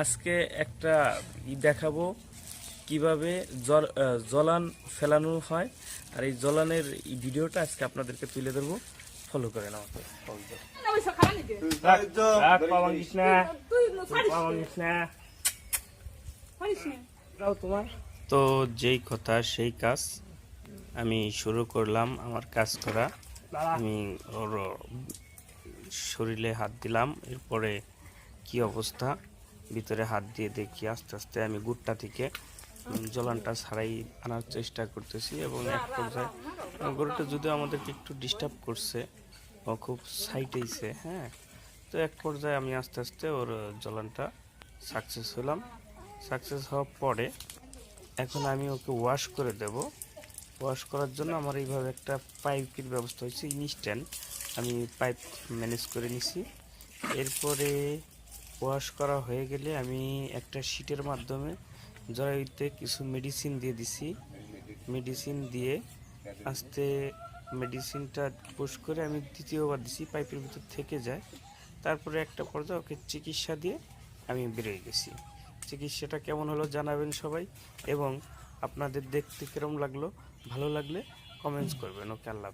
আজকে একটা ই দেখাবো কীভাবে জল জলান ফেলানো হয়। আর এই জলানের এই ভিডিওটা আজকে আপনাদেরকে তুলে ধরবো। ফলো করেন আমাকে তো যেই কথা সেই কাজ আমি শুরু করলাম আমার কাজ করা। আমি ওর শরীরে হাত দিলাম। এরপরে কি অবস্থা? ভিতরে হাত দিয়ে দেখি আস্তে আস্তে আমি গুড়টা থেকে জলানটা ছাড়াই আনার চেষ্টা করতেছি এবং এক পর্যায়ে গরুটা যদিও আমাদেরকে একটু ডিস্টার্ব করছে, ও খুব সাইটেইছে হ্যাঁ। তো এক পর্যায়ে আমি আস্তে আস্তে ওর জলানটা সাকসেস হলাম। সাকসেস হওয়ার পরে এখন আমি ওকে ওয়াশ করে দেব। ওয়াশ করার জন্য আমার এইভাবে একটা পাইপের ব্যবস্থা হয়েছে ইনস্ট্যান্ট আমি পাইপ ম্যানেজ করে নিছি। এরপরে ওয়াশ করা হয়ে গেলে আমি একটা শিটের মাধ্যমে জরায়ুতে কিছু মেডিসিন দিয়ে দিছি। মেডিসিন দিয়ে আস্তে মেডিসিনটা পুশ করে আমি দ্বিতীয়বার দিছি, পাইপের ভিতর থেকে যায়। তারপরে একটা পর্যায়ে ওকে চিকিৎসা দিয়ে আমি বেরিয়ে গেছি। চিকিৎসাটা কেমন হলো জানাবেন সবাই এবং আপনাদের দেখতে কিরম লাগল, ভালো লাগলে কমেন্টস করবেন। ওকে আল্লাহ।